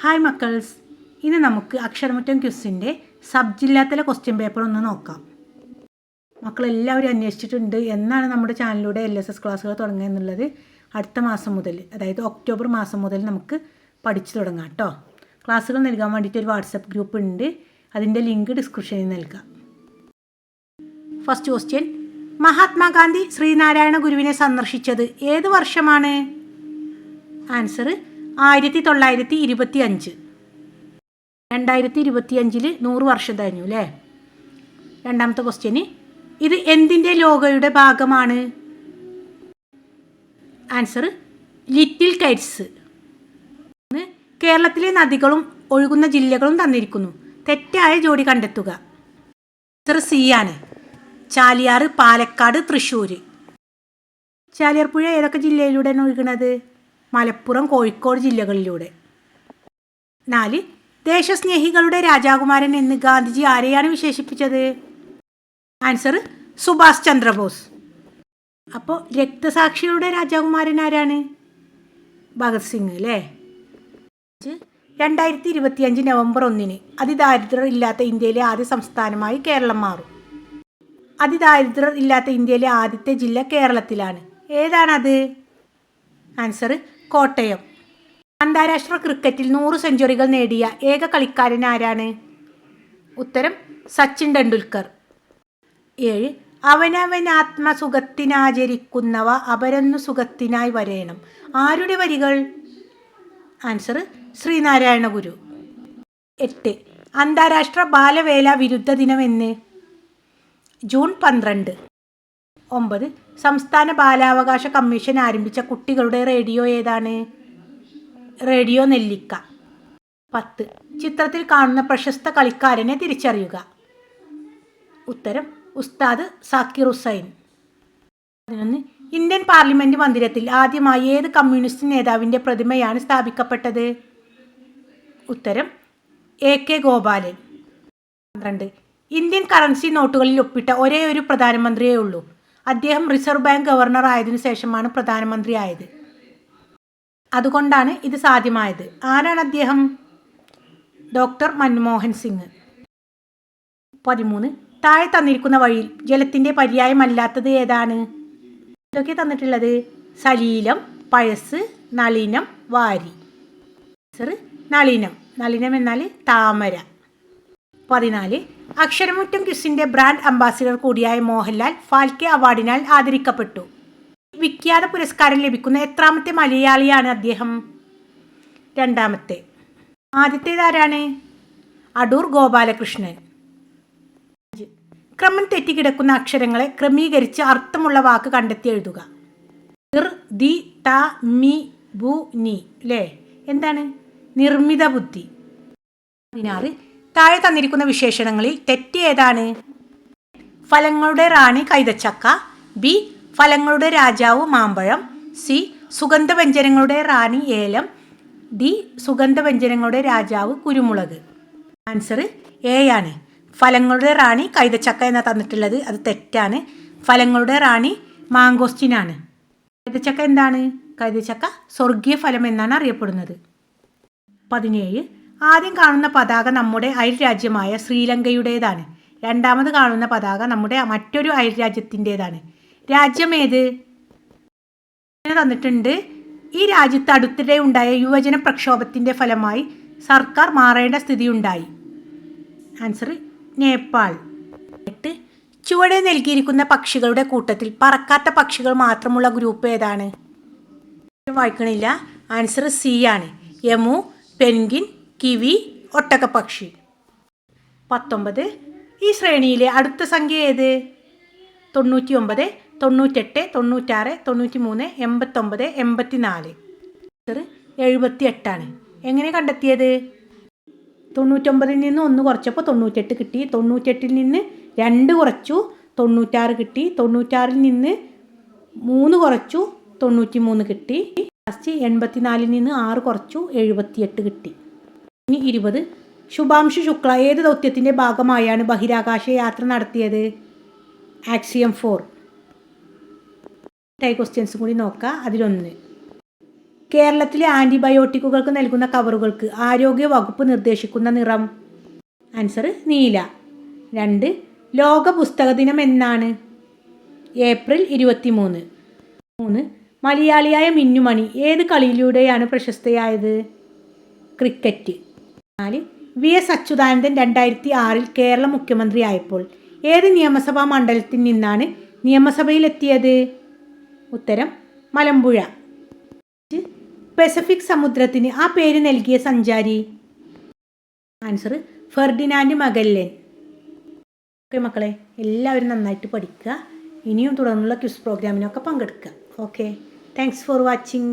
Hi മക്കൾസ് ഇനി നമുക്ക് അക്ഷരമുറ്റം ക്യുസിന്റെ സബ് ജില്ലാത്തല ക്വസ്റ്റ്യൻ പേപ്പർ ഒന്ന് നോക്കാം. മക്കളെല്ലാവരും അന്വേഷിച്ചിട്ടുണ്ട് എന്നാണ് നമ്മുടെ ചാനലിലൂടെ എൽ എസ് എസ് ക്ലാസ്സുകൾ തുടങ്ങുക എന്നുള്ളത് അടുത്ത മാസം മുതൽ. അതായത് ഒക്ടോബർ മാസം മുതൽ നമുക്ക് പഠിച്ചു തുടങ്ങാം കേട്ടോ ക്ലാസ്സുകൾ നൽകാൻ വേണ്ടിയിട്ട് ഒരു വാട്സപ്പ് ഗ്രൂപ്പ് ഉണ്ട്. അതിന്റെ ലിങ്ക് ഡിസ്ക്രിപ്ഷനിൽ നൽകാം. ഫസ്റ്റ് ക്വസ്റ്റ്യൻ മഹാത്മാഗാന്ധി ശ്രീനാരായണ ഗുരുവിനെ സന്ദർശിച്ചത് ഏത് വർഷമാണ്? ആൻസർ ആയിരത്തി തൊള്ളായിരത്തി ഇരുപത്തി അഞ്ച് രണ്ടായിരത്തി ഇരുപത്തി അഞ്ചിൽ നൂറ് വർഷം കഴിഞ്ഞു അല്ലേ രണ്ടാമത്തെ ക്വസ്റ്റ്യന് ഇത് എന്തിന്റെ ലോഗോയുടെ ഭാഗമാണ്? ആൻസർ ലിറ്റിൽ കൈറ്റ്സ് കേരളത്തിലെ നദികളും ഒഴുകുന്ന ജില്ലകളും തന്നിരിക്കുന്നു. തെറ്റായ ജോഡി കണ്ടെത്തുക. ആൻസർ സി ആണ്. ചാലിയാർ പാലക്കാട് തൃശ്ശൂർ ചാലിയാർ പുഴ ഏതൊക്കെ ജില്ലയിലൂടെയാണ് ഒഴുകുന്നത്? മലപ്പുറം കോഴിക്കോട് ജില്ലകളിലൂടെ. നാല് ദേശസ്നേഹികളുടെ രാജാകുമാരൻ എന്ന് ഗാന്ധിജി ആരെയാണ് വിശേഷിപ്പിച്ചത്? ആൻസർ സുഭാഷ് ചന്ദ്രബോസ്. അപ്പോൾ രക്തസാക്ഷികളുടെ രാജാകുമാരൻ ആരാണ്? ഭഗത് സിംഗ് അല്ലേ? രണ്ടായിരത്തി ഇരുപത്തിയഞ്ച് നവംബർ ഒന്നിന് അതിദാരിദ്ര്യർ ഇല്ലാത്ത ഇന്ത്യയിലെ ആദ്യ സംസ്ഥാനമായി കേരളം മാറും. അതിദാരിദ്ര്യർ ഇല്ലാത്ത ഇന്ത്യയിലെ ആദ്യത്തെ ജില്ല കേരളത്തിലാണ്. ഏതാണത്? ആൻസർ കോട്ടയം. അന്താരാഷ്ട്ര ക്രിക്കറ്റിൽ നൂറ് സെഞ്ചുറികൾ നേടിയ ഏക കളിക്കാരൻ ആരാണ്? ഉത്തരം സച്ചിൻ ടെണ്ടുൽക്കർ. ഏഴ് അവനവൻ ആത്മസുഖത്തിനാചരിക്കുന്നവ അപരന്നു സുഖത്തിനായി വരയണം. ആരുടെ വരികൾ? ആൻസർ ശ്രീനാരായണ ഗുരു. എട്ട് അന്താരാഷ്ട്ര ബാലവേല വിരുദ്ധ ദിനം എന്ന് ജൂൺ പന്ത്രണ്ട്. ഒമ്പത്. സംസ്ഥാന ബാലാവകാശ കമ്മീഷൻ ആരംഭിച്ച കുട്ടികളുടെ റേഡിയോ ഏതാണ്? റേഡിയോ നെല്ലിക്ക. പത്ത്. ചിത്രത്തിൽ കാണുന്ന പ്രശസ്ത കളിക്കാരനെ തിരിച്ചറിയുക. ഉത്തരം ഉസ്താദ് സാക്കിർ ഹുസൈൻ. പതിനൊന്ന്. ഇന്ത്യൻ പാർലമെന്റ് മന്ദിരത്തിൽ ആദ്യമായി ഏത് കമ്മ്യൂണിസ്റ്റ് നേതാവിന്റെ പ്രതിമയാണ് സ്ഥാപിക്കപ്പെട്ടത്? ഉത്തരം എ കെ ഗോപാലൻ. പന്ത്രണ്ട്. ഇന്ത്യൻ കറൻസി നോട്ടുകളിൽ ഒപ്പിട്ട ഒരേ ഒരു പ്രധാനമന്ത്രിയേ ഉള്ളൂ. അദ്ദേഹം റിസർവ് ബാങ്ക് ഗവർണർ ആയതിനു ശേഷമാണ് പ്രധാനമന്ത്രിയായത്. അതുകൊണ്ടാണ് ഇത് സാധ്യമായത്. ആരാണ് അദ്ദേഹം? ഡോക്ടർ മൻമോഹൻ സിംഗ്. പതിമൂന്ന്. താഴെ തന്നിരിക്കുന്ന വഴിയിൽ ജലത്തിന്റെ പര്യായമല്ലാത്തത് ഏതാണ്? ഇതൊക്കെ തന്നിട്ടുള്ളത് സലീലം പഴസ് നളിനം വാരി. നളിനം. നളിനം എന്നാൽ താമര. പതിനാല്. അക്ഷരമുറ്റം ക്വിസിന്റെ ബ്രാൻഡ് അംബാസിഡർ കൂടിയായ മോഹൻലാൽ ഫാൽക്കെ അവാർഡിനാൽ ആദരിക്കപ്പെട്ടു. വിഖ്യാത പുരസ്കാരം ലഭിക്കുന്ന എത്രാമത്തെ മലയാളിയാണ് അദ്ദേഹം? രണ്ടാമത്തെ. ആദ്യത്തേതാരാണ് അടൂർ ഗോപാലകൃഷ്ണൻ. ക്രമം തെറ്റിക്കിടക്കുന്ന അക്ഷരങ്ങളെ ക്രമീകരിച്ച് അർത്ഥമുള്ള വാക്ക് കണ്ടെത്തി എഴുതുക. ദി മി ബു നി അല്ലേ എന്താണ്? നിർമ്മിത ബുദ്ധി. പതിനാറ്. താഴെ തന്നിരിക്കുന്ന വിശേഷണങ്ങളിൽ തെറ്റ് ഏതാണ്? ഫലങ്ങളുടെ റാണി കൈതച്ചക്ക. ബി ഫലങ്ങളുടെ രാജാവ് മാമ്പഴം. സി സുഗന്ധവ്യഞ്ജനങ്ങളുടെ റാണി ഏലം. ഡി സുഗന്ധവ്യഞ്ജനങ്ങളുടെ രാജാവ് കുരുമുളക്. ആൻസർ എ ആണ്. ഫലങ്ങളുടെ റാണി കൈതച്ചക്ക എന്ന തന്നിട്ടുള്ളത്. അത് തെറ്റാണ്. ഫലങ്ങളുടെ റാണി മാങ്കോസ്റ്റിനാണ് കൈതച്ചക്ക എന്താണ്? കൈതച്ചക്ക സ്വർഗീയ ഫലം എന്നാണ് അറിയപ്പെടുന്നത്. പതിനേഴ് ആദ്യം കാണുന്ന പതാക നമ്മുടെ അയൽരാജ്യമായ ശ്രീലങ്കയുടേതാണ്. രണ്ടാമത് കാണുന്ന പതാക നമ്മുടെ മറ്റൊരു അയൽരാജ്യത്തിന്റേതാണ്. രാജ്യം ഏത്? തന്നിട്ടുണ്ട്. ഈ രാജ്യത്ത് അടുത്തിടെ ഉണ്ടായ യുവജന പ്രക്ഷോഭത്തിന്റെ ഫലമായി സർക്കാർ മാറേണ്ട സ്ഥിതിയുണ്ടായി. ആൻസർ നേപ്പാൾ. എട്ട്. ചുവടെ നൽകിയിരിക്കുന്ന പക്ഷികളുടെ കൂട്ടത്തിൽ പറക്കാത്ത പക്ഷികൾ മാത്രമുള്ള ഗ്രൂപ്പ് ഏതാണ്? വായിക്കണില്ല. ആൻസർ സി ആണ്. യമു പെൻഗിൻ കിവി ഒട്ടകപ്പക്ഷി. പത്തൊമ്പത് ഈ ശ്രേണിയിലെ അടുത്ത സംഖ്യ ഏത്? തൊണ്ണൂറ്റി ഒമ്പത് തൊണ്ണൂറ്റെട്ട് തൊണ്ണൂറ്റാറ് തൊണ്ണൂറ്റി മൂന്ന് എൺപത്തൊമ്പത് എൺപത്തി നാല് എഴുപത്തി എട്ടാണ് എങ്ങനെ കണ്ടെത്തിയത്? തൊണ്ണൂറ്റൊമ്പതിൽ നിന്ന് ഒന്ന് കുറച്ചപ്പോൾ തൊണ്ണൂറ്റെട്ട് കിട്ടി. തൊണ്ണൂറ്റെട്ടിൽ നിന്ന് രണ്ട് കുറച്ചു തൊണ്ണൂറ്റാറ് കിട്ടി. തൊണ്ണൂറ്റാറിൽ നിന്ന് മൂന്ന് കുറച്ചു തൊണ്ണൂറ്റി മൂന്ന് കിട്ടി. ലാസ്റ്റ് എൺപത്തിനാലിൽ നിന്ന് ആറ് കുറച്ചു എഴുപത്തിയെട്ട് കിട്ടി. ഇനി ഇരുപത്. ശുഭാംശു ശുക്ല ഏത് ദൗത്യത്തിന്റെ ഭാഗമായാണ് ബഹിരാകാശ യാത്ര നടത്തിയത് ആക്സിയം ഫോർ ടൈ ക്വസ്റ്റ്യൻസ് കൂടി നോക്കുക അതിലൊന്ന്. കേരളത്തിലെ ആന്റിബയോട്ടിക്കുകൾക്ക് നൽകുന്ന കവറുകൾക്ക് ആരോഗ്യ വകുപ്പ് നിർദ്ദേശിക്കുന്ന നിറം? ആൻസർ നീല. രണ്ട് ലോക പുസ്തക ദിനം എന്നാണ്? ഏപ്രിൽ ഇരുപത്തി മൂന്ന് മൂന്ന് മലയാളിയായ മിന്നുമണി ഏത് കളിയിലൂടെയാണ് പ്രശസ്തയായത്? ക്രിക്കറ്റ് നാല്. വി എസ് അച്യുതാനന്ദൻ രണ്ടായിരത്തി ആറിൽ കേരള മുഖ്യമന്ത്രിയായപ്പോൾ ഏത് നിയമസഭാ മണ്ഡലത്തിൽ നിന്നാണ് നിയമസഭയിലെത്തിയത്? ഉത്തരം മലമ്പുഴ. പസഫിക് സമുദ്രത്തിന് ആ പേര് നൽകിയ സഞ്ചാരി? Answer Ferdinand Magellan. ഓക്കെ മക്കളെ എല്ലാവരും നന്നായിട്ട് പഠിക്കുക. ഇനിയും തുടർന്നുള്ള ക്വിസ് പ്രോഗ്രാമിനൊക്കെ പങ്കെടുക്കുക. Okay thanks for watching